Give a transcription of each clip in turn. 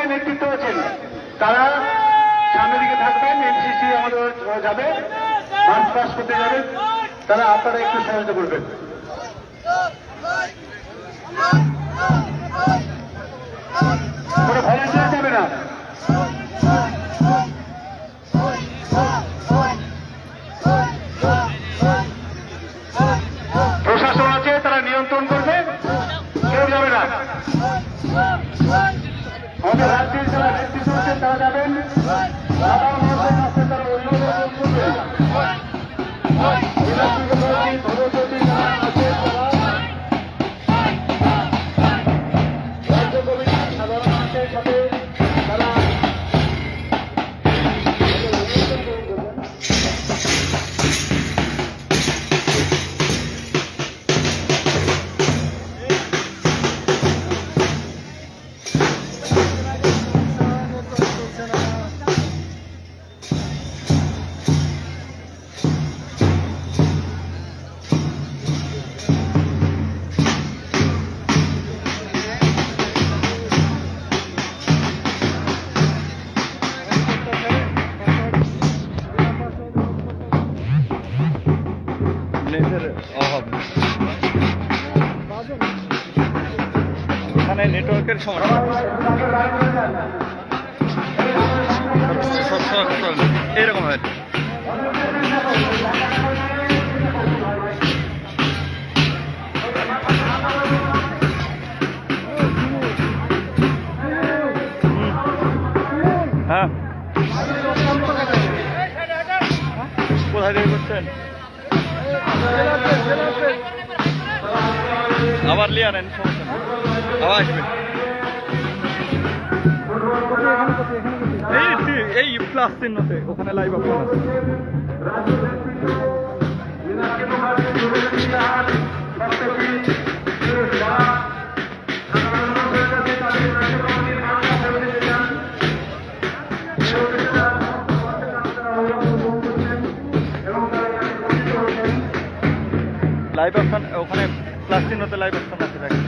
অনেকে নেতৃত্ব আছেন। তারা সামনের দিকে থাকবেন, এনসিসি আমাদের যাবে, মার্চ পাস করতে যাবে। তারা আপনারা একটু সহায়তা করবেন। কোনো ভলেন্টিয়ার যাবে না। এরকম হয়। হ্যাঁ। আবার লিয়ে আনেন। আবার আসবেন। এই এই প্লাস চিহ্নতে, ওখানে লাইভ আপনার লাইভ অপশন ওখানে প্লাস চিহ্নতে লাইভ অপশন আছে, দেখেন।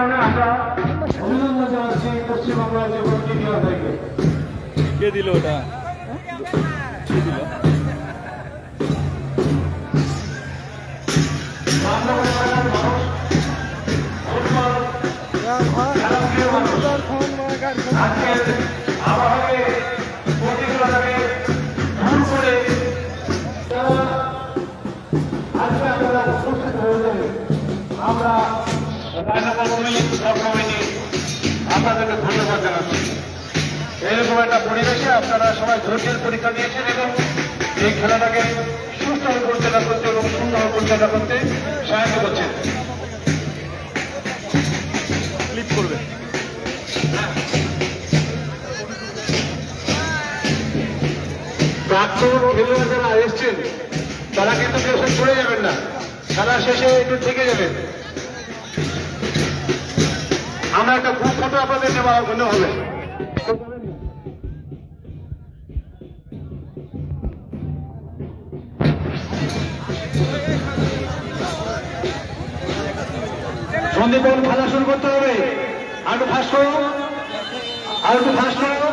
কারণে আমরা অভিনন্দন জানাচ্ছি পশ্চিমবঙ্গ যে কমিটি বিভাগকে কে দিল ওটা? কে দিল? আজকের আবহাওয়াকে আপনাদেরকে ধন্যবাদ জানাচ্ছি। এরকম একটা পরিবেশে আপনারা সবাই ধৈর্যের পরীক্ষা দিয়েছেন এবং এই খেলাটাকে সুস্থভাবে পরিচালনা করতে এবং সুন্দরভাবে পরিচালনা করতে সাহায্য করছেন। করবে। প্রাক্তন খেলোয়াড় যারা এসছেন তারা কিন্তু সব চলে যাবেন না। খেলা শেষে একটু থেকে যাবেন। আমরা একটা গ্রুপ ফটো আপনাদের নেওয়া মনে হবে। সন্দীপন খেলা শুরু করতে হবে। আর একটু ফাঁস করো আর একটু ফাঁস করো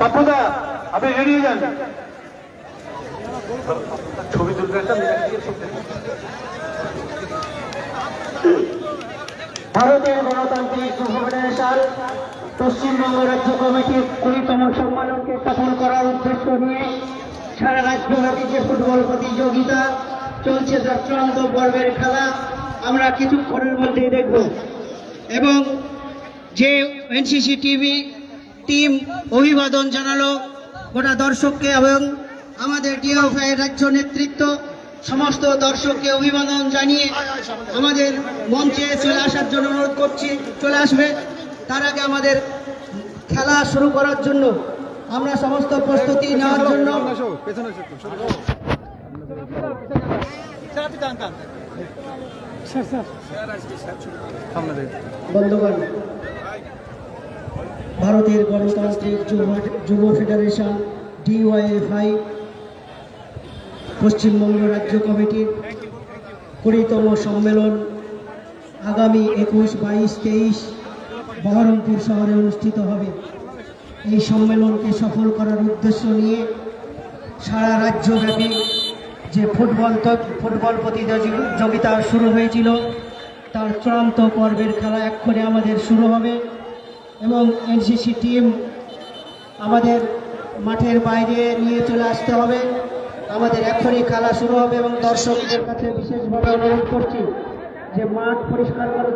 পাপ্পুদা আপনি এড়িয়ে যান। ছবি তুলতে ভারতের গণতান্ত্রিক ফেডারেশন পশ্চিমবঙ্গ রাজ্য কমিটির কুড়িতম সম্মেলনকে সফল করার উদ্দেশ্য নিয়ে সারা রাজ্যব্যাপী যে ফুটবল প্রতিযোগিতা চলছে চক্রান্ত পর্বের খেলা আমরা কিছুক্ষণের মধ্যেই দেখব। এবং যে এনসিসি টিভি টিম অভিবাদন জানালো, গোটা দর্শককে এবং আমাদের ডিএফআই রাজ্য নেতৃত্ব সমস্ত দর্শককে অভিবাদন জানিয়ে আমাদের মঞ্চে চলে আসার জন্য অনুরোধ করছি, চলে আসবে। তার আগে আমাদের খেলা শুরু করার জন্য আমরা সমস্ত প্রস্তুতি নেওয়ার জন্য ভারতের গণতান্ত্রিক যুব যুব ফেডারেশন ডিওয়াইএফআই পশ্চিমবঙ্গ রাজ্য কমিটির কুড়িতম সম্মেলন আগামী একুশ, বাইশ, তেইশ বহরমপুর শহরে অনুষ্ঠিত হবে। এই সম্মেলনকে সফল করার উদ্দেশ্য নিয়ে সারা রাজ্যব্যাপী যে ফুটবল ফুটবল প্রতিযোগিতা শুরু হয়েছিল, তার চূড়ান্ত পর্বের খেলা এক্ষণে আমাদের শুরু হবে এবং এনসিসি টিম আমাদের মাঠের বাইরে নিয়ে চলে আসতে হবে। আমাদের এখনই খেলা শুরু হবে এবং দর্শকদের কাছে বিশেষভাবে অনুরোধ করছি যে মাঠ পরিষ্কার করে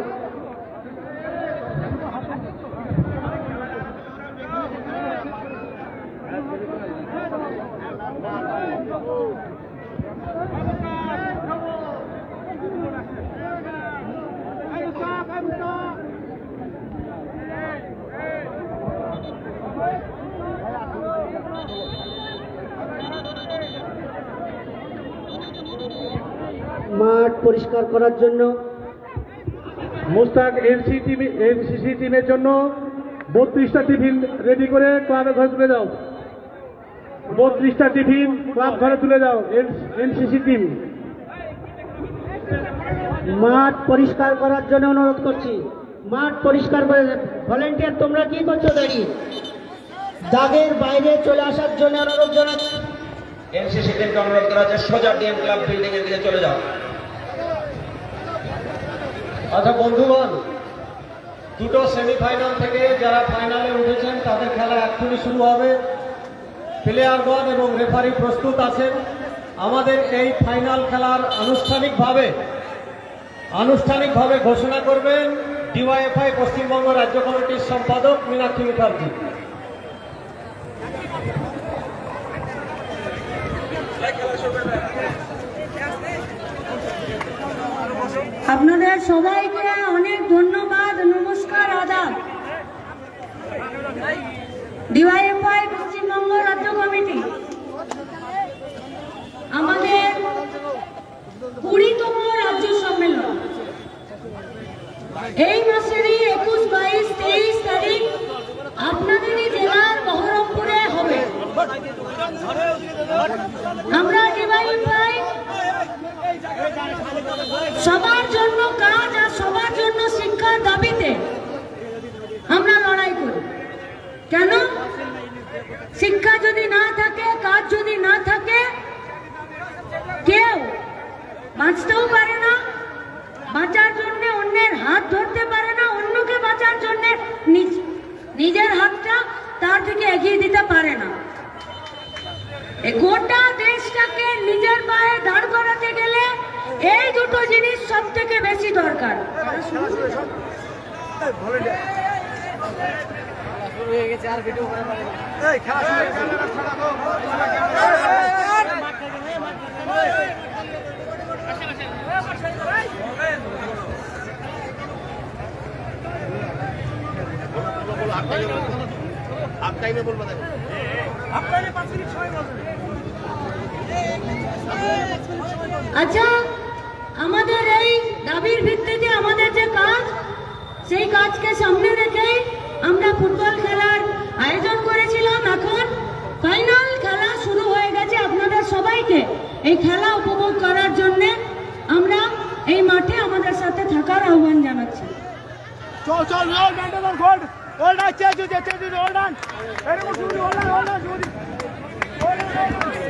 মাঠ পরিষ্কার করার জন্য। মোস্তাক এনসি টিম এনসিসি টিমের জন্য বত্রিশটা টিফিন রেডি করে ক্লাবের ঘরে তুলে দাও। বত্রিশটা টিফিন ক্লাব ঘরে তুলে দাও এনসিসি টিম। মাঠ পরিষ্কার করার জন্য অনুরোধ করছি। মাঠ পরিষ্কার করে ভলেন্টিয়ার তোমরা কি করছ দাঁড়িয়ে? দাগের বাইরে চলে আসার জন্য অনুরোধ জানাচ্ছি। এনসিসি টিমকে অনুরোধ করা হচ্ছে সোজা ডিএম ক্লাব বিল্ডিং এর দিকে চলে যাও। আচ্ছা বন্ধুগণ, দুটো সেমিফাইনাল থেকে যারা ফাইনালে উঠেছেন, তাদের খেলা এক্ষুনি শুরু হবে। প্লেয়ারগণ এবং রেফারি প্রস্তুত আছেন। আমাদের এই ফাইনাল খেলার আনুষ্ঠানিকভাবে আনুষ্ঠানিকভাবে ঘোষণা করবেন ডিওয়াইএফআই পশ্চিমবঙ্গ রাজ্য কমিটির সম্পাদক মীনাক্ষী মুখার্জি। আপনাদের সবাইকে অনেক ধন্যবাদ নমস্কার আদাব। ডিওয়াইএফআই পশ্চিমবঙ্গ রাজ্য কমিটি আমাদের কুড়িতম রাজ্য সম্মেলন এই মাসেরই একুশ বাইশ তেইশ তারিখ আপনাদেরই জেলার বহরমপুরে হবে আমরা ডিওয়াইএফআই সবার জন্য কাজ আর সবার জন্য শিক্ষার দাবিতে আমরা লড়াই করি কেন শিক্ষা যদি না থাকে কাজ যদি না থাকে কেউ বাঁচতেও পারে না বাঁচার জন্য অন্যের হাত ধরতে পারে না অন্যকে বাঁচার জন্য নিজের হাতটা তার থেকে এগিয়ে দিতে পারে না। গোটা দেশটাকে নিজের পায়ে দাঁড় করাতে গেলে এই দুটো জিনিস সব থেকে বেশি দরকার। আচ্ছা আমাদের এই দাবির ভিত্তিতে আমাদের যে কাজ সেই কাজকে সামনে রেখে আমরা ফুটবল খেলার আয়োজন করেছিলাম এখন। ফাইনাল খেলা শুরু হয়ে গেছে আপনাদের সবাইকে। এই খেলা উপভোগ করার জন্য আমরা এই মাঠে আমাদের সাথে থাকার আহ্বান জানাচ্ছি। চল চল ഓൾഡാ ചേച്ചു ചേച്ചു ഓൾഡാൻ ഓൾഡാൻ ഓൾഡാൻ ഓൾഡാൻ